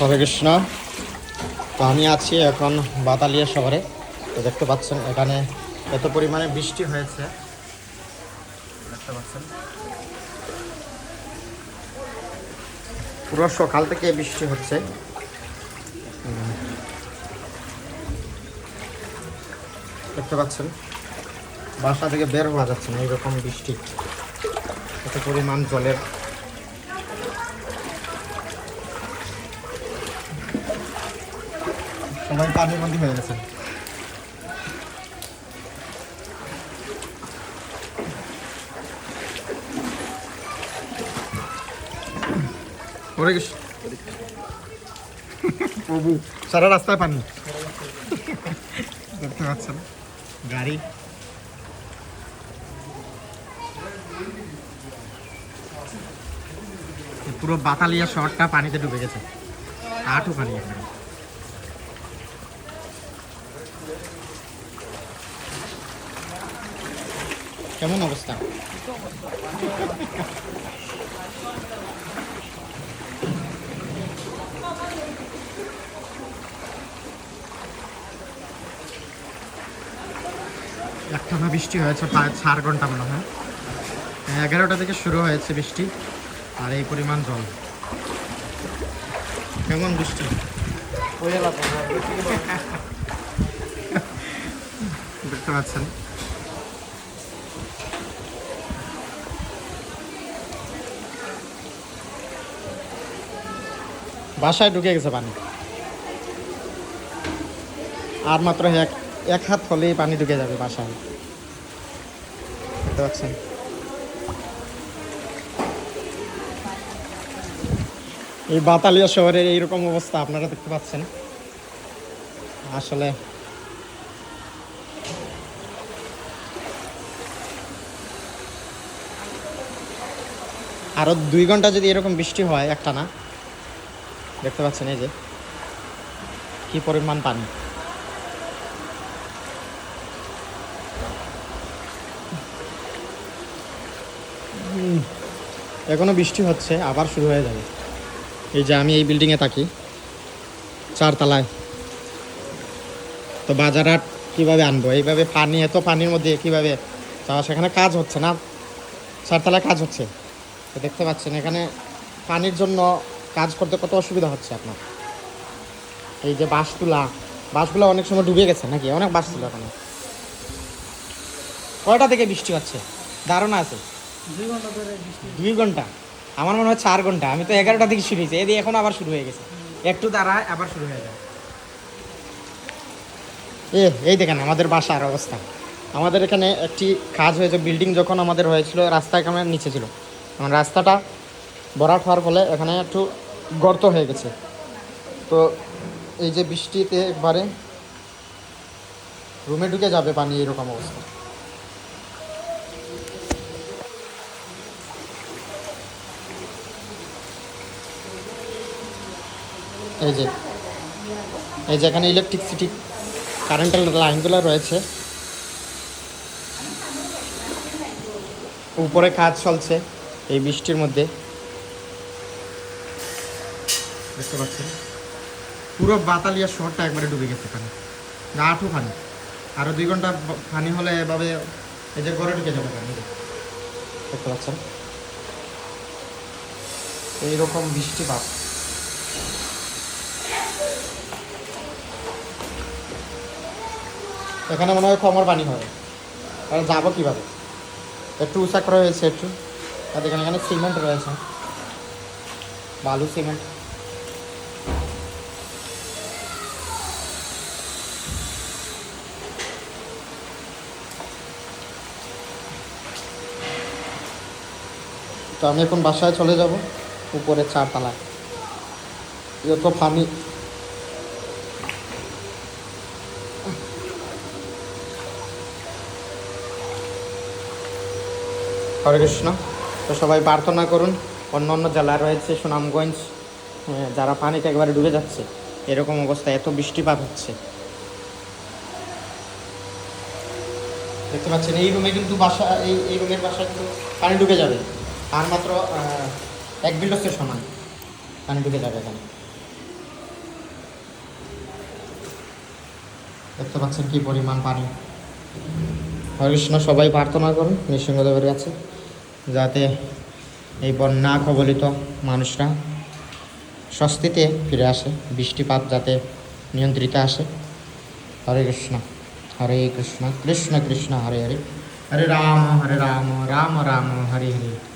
হরে কৃষ্ণ। তো আমি আছি এখন বাতালিয়া শহরে। তো দেখতে পাচ্ছেন, এখানে এত পরিমাণে বৃষ্টি হয়েছে। দেখতে পাচ্ছেন। পুরো সকাল থেকে বৃষ্টি হচ্ছে। দেখতে পাচ্ছেন, বাসা থেকে বের হওয়া যাচ্ছে না, এইরকম বৃষ্টি। এত পরিমাণ জলের সবাই পানির মধ্যে হয়ে গেছে। প্রভু, সারা রাস্তায় পানি। দেখতে পাচ্ছেন? গাড়ি। পুরো বাতালিয়া শহরটা পানিতে ডুবে গেছে। আটও পানি এখানে। কেমন অবস্থা? একটানা বৃষ্টি হয়েছে, প্রায় চার ঘণ্টা মনে হয়, এগারোটা থেকে শুরু হয়েছে বৃষ্টি, আর এই পরিমাণ জল। কেমন বৃষ্টি? দেখতে পাচ্ছেন। বাসায় ঢুকে গেছে পানি। আর মাত্র এক এক হাত হলেই পানি ঢুকে যাবে বাসায়। দেখতে পাচ্ছেন? এই বাতালিয়া শহরের এইরকম অবস্থা আপনারা দেখতে পাচ্ছেন। আসলে আরও দুই ঘণ্টা যদি এরকম বৃষ্টি হয় একটা না দেখতে পাচ্ছেন এই যে কি পরিমাণ পানি। হুম, এখনও বৃষ্টি হচ্ছে আবার শুরু হয়ে যাবে। এই যে আমি এই বিল্ডিংয়ে থাকি চারতলায়। তো বাজার হাট কীভাবে আনব? এইভাবে পানি এত পানির মধ্যে কীভাবে যাওয়া? সেখানে কাজ হচ্ছে না চারতলায় কাজ হচ্ছে। তো দেখতে পাচ্ছেন এখানে পানির জন্য কাজ করতে কত অসুবিধা হচ্ছে আপনার? এই যে বাঁশ তুলা বাঁশগুলো অনেক সময় ডুবে গেছে নাকি? অনেক বাঁশ তুলা ওখানে। কয়টা থেকে বৃষ্টি হচ্ছে? ধারণা আছে? দুই ঘণ্টা আমার মনে হয় চার ঘণ্টা। আমি তো এগারোটা থেকে শুরু হয়েছে। এদিকে এখন আবার শুরু হয়ে গেছে। একটু দাঁড়ায় আবার শুরু হয়ে যায়। এ এই দেখেন আমাদের বাসার অবস্থা। আমাদের এখানে একটি কাজ হয়েছে। বিল্ডিং যখন আমাদের হয়েছিল রাস্তায় এখানে নিচে ছিল। আমার রাস্তাটা ভরাট হওয়ার ফলে এখানে একটু গর্ত হয়ে গেছে। তো এই যে বৃষ্টিতে একবারে রুমে ঢুকে যাবে পানি, এরকম অবস্থা। এই যে এই যে এখানে ইলেকট্রিসিটি কারেন্টের লাইনগুলো রয়েছে। উপরে কাজ চলছে। এই বৃষ্টির মধ্যে দেখতে পাচ্ছেন? পুরো বাতালিয়া শহরটা একবারে ডুবে গেছে পানি না আঠু পানি আরও দুই ঘণ্টা পানি হলে এভাবে এই যে ঘরে ঢুকে যাবে পানি দেখতে পাচ্ছেন? এইরকম বৃষ্টিপাত এখানে মনে হয় কমর পানি হয়। তাহলে যাব কীভাবে? একটু উঁচা করা হয়েছে একটু আর এখানে এখানে সিমেন্ট রয়েছে। বালু সিমেন্ট। তো আমি এখন বাসায় চলে যাব উপরে চারতলায়। যত পানি হরে কৃষ্ণ। তো সবাই প্রার্থনা করুন। অন্য অন্য জেলা রয়েছে সুনামগঞ্জ যারা পানিতে একবারে ডুবে যাচ্ছে। এরকম অবস্থা এত বৃষ্টিপাত হচ্ছে। দেখতে পাচ্ছেন, এই রুমে কিন্তু বাসা, এই এই রুমের বাসা কিন্তু পানি ঢুকে যাবে। আর মাত্র এক বিলসের সমান পানি ঢুকে যাবে এখানে। দেখতে পাচ্ছেন কি পরিমাণ পানি। হরে কৃষ্ণ সবাই প্রার্থনা করুন, নৃসিংহদেবের কাছে। যাতে এই বন্যা কবলিত মানুষরা স্বস্তিতে ফিরে আসে, বৃষ্টিপাত যাতে নিয়ন্ত্রিত আসে। হরে কৃষ্ণ হরে কৃষ্ণ কৃষ্ণ কৃষ্ণ, হরে হরে। হরে রাম হরে রাম রাম রাম, হরে হরে।